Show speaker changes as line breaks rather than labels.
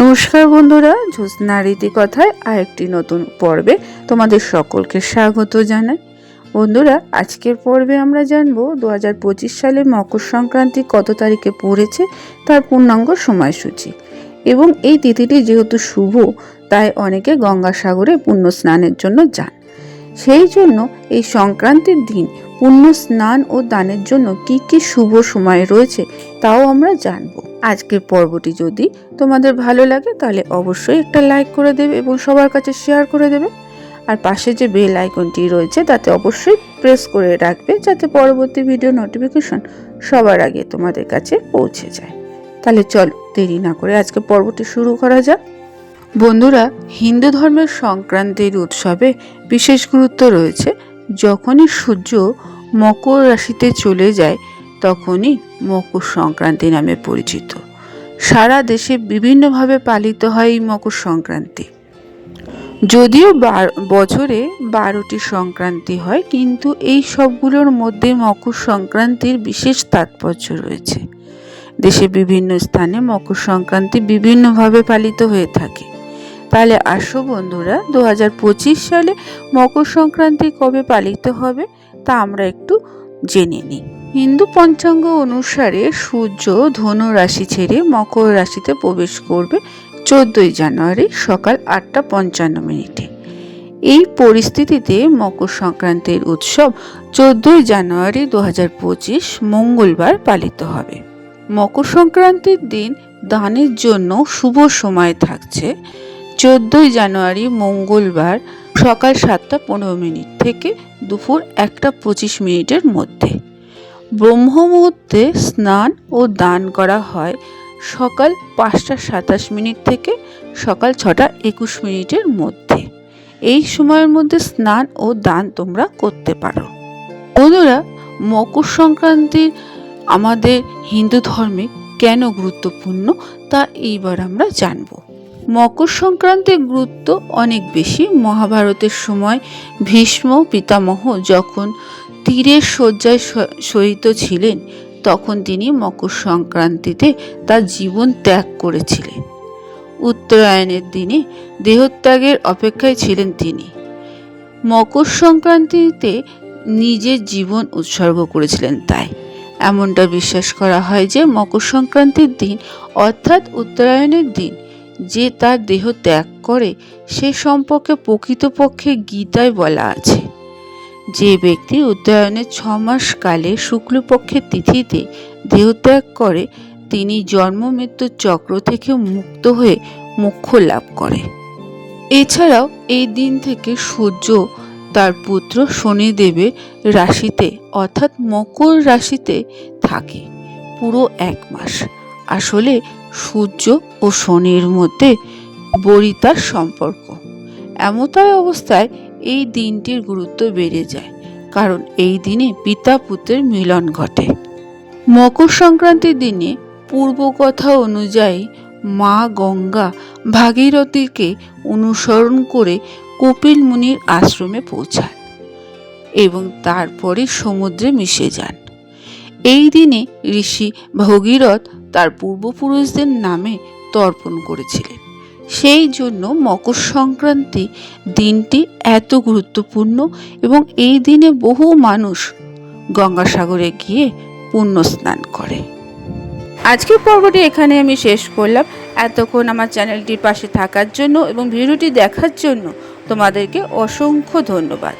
নমস্কার বন্ধুরা, জ্যোৎস্না রীতি কথায় আরেকটি নতুন পর্বে তোমাদের সকলকে স্বাগত জানাই। বন্ধুরা, আজকের পর্বে আমরা জানব দু হাজার সালে মকর সংক্রান্তি কত তারিখে পড়েছে, তার পূর্ণাঙ্গ সময়সূচি। এবং এই তিথিটি যেহেতু শুভ, তাই অনেকে গঙ্গাসাগরে পুণ্য স্নানের জন্য যান। সেই জন্য এই সংক্রান্তির দিন পুণ্য স্নান ও দানের জন্য কি কি শুভ সময় রয়েছে, তাও আমরা জানব। আজকের পর্বটি যদি তোমাদের ভালো লাগে, তাহলে অবশ্যই একটা লাইক করে দেবে এবং সবার কাছে শেয়ার করে দেবে। আর পাশে যে বেল আইকনটি রয়েছে, তাতে অবশ্যই প্রেস করে রাখবে যাতে পরবর্তী ভিডিও নোটিফিকেশন সবার আগে তোমাদের কাছে পৌঁছে যায়। তাহলে চলো, দেরি না করে আজকে পর্বটি শুরু করা যাক। বন্ধুরা, হিন্দু ধর্মের সংক্রান্তির উৎসবে বিশেষ গুরুত্ব রয়েছে। যখনই সূর্য মকর রাশিতে চলে যায় তখনই মকর সংক্রান্তি নামে পরিচিত। সারা দেশে বিভিন্নভাবে পালিত হয় এই মকর সংক্রান্তি। যদিও বছরে বারোটি সংক্রান্তি হয়, কিন্তু এই সবগুলোর মধ্যে মকর সংক্রান্তির বিশেষ তাৎপর্য রয়েছে। দেশে বিভিন্ন স্থানে মকর সংক্রান্তি বিভিন্নভাবে পালিত হয়ে থাকে। তাহলে আসো বন্ধুরা, দু হাজার পঁচিশ সালে মকর সংক্রান্তি কবে পালিত হবে তা আমরা একটু জেনে নিই হিন্দু পঞ্চাঙ্গ অনুসারে সূর্য ধনু রাশি ছেড়ে মকর রাশিতে প্রবেশ করবে চোদ্দই জানুয়ারি সকাল আটটা পঞ্চান্ন মিনিটে। এই পরিস্থিতিতে মকর সংক্রান্তির উৎসব চোদ্দই জানুয়ারি দু মঙ্গলবার পালিত হবে। মকর সংক্রান্তির দিন দানের জন্য শুভ সময় থাকছে। চোদ্দই জানুয়ারি মঙ্গলবার সকাল সাতটা পনেরো মিনিট থেকে দুপুর একটা পঁচিশ মিনিটের মধ্যে। ব্রহ্ম মুহূর্তে স্নান ও দান করা হয় সকাল পাঁচটা সাতাশ মিনিট থেকে সকাল ছটা একুশ মিনিটের মধ্যে। এই সময়ের মধ্যে স্নান ও দান তোমরা করতে পারো। বন্ধুরা, মকর সংক্রান্তি আমাদের হিন্দু ধর্মে কেন গুরুত্বপূর্ণ তা এইবার আমরা জানব। মকর সংক্রান্তির গুরুত্ব অনেক বেশি। মহাভারতের সময় ভীষ্ম পিতামহ যখন তীরের শয্যায় শ- শয়িত ছিলেন, তখন তিনি মকর সংক্রান্তিতে তার জীবন ত্যাগ করেছিলেন। উত্তরায়ণের দিনে দেহত্যাগের অপেক্ষায় ছিলেন তিনি। মকর সংক্রান্তিতে নিজের জীবন উৎসর্গ করেছিলেন তাই। এমনটা বিশ্বাস করা হয় যে মকর সংক্রান্তির দিন অর্থাৎ উত্তরায়ণের দিন যে তার দেহ ত্যাগ করে, সে সম্পর্কে প্রকৃতপক্ষে গীতায় বলা আছে। যে ব্যক্তি উত্তরায়ণের ছ মাস কালে শুক্লপক্ষের তিথিতে দেহত্যাগ করে, তিনি জন্ম মৃত্যুর চক্র থেকে মুক্ত হয়ে মোক্ষ লাভ করে। এছাড়াও এই দিন থেকে সূর্য তার পুত্র শনিদেবের রাশিতে, অর্থাৎ মকর রাশিতে থাকে, পুরো এক মাস। আসলে সূর্য ও শনির মধ্যে বরিতার সম্পর্ক। এমতায় অবস্থায় এই দিনটির গুরুত্ব বেড়ে যায়, কারণ এই দিনে পিতা পুত্রের মিলন ঘটে। মকর সংক্রান্তির দিনে পূর্বকথা অনুযায়ী মা গঙ্গা ভাগীরথীকে অনুসরণ করে কপিল মুনির আশ্রমে পৌঁছান এবং তারপরে সমুদ্রে মিশে যান। এই দিনে ঋষি ভগীরথ তার পূর্বপুরুষদের নামে তর্পণ করেছিলেন। সেই জন্য মকর সংক্রান্তি দিনটি এত গুরুত্বপূর্ণ এবং এই দিনে বহু মানুষ গঙ্গাসাগরে গিয়ে পুণ্য স্নান করে। আজকের পর্বটি এখানে আমি শেষ করলাম। এতক্ষণ আমার চ্যানেলটির পাশে থাকার জন্য এবং ভিডিওটি দেখার জন্য তোমাদেরকে অসংখ্য ধন্যবাদ।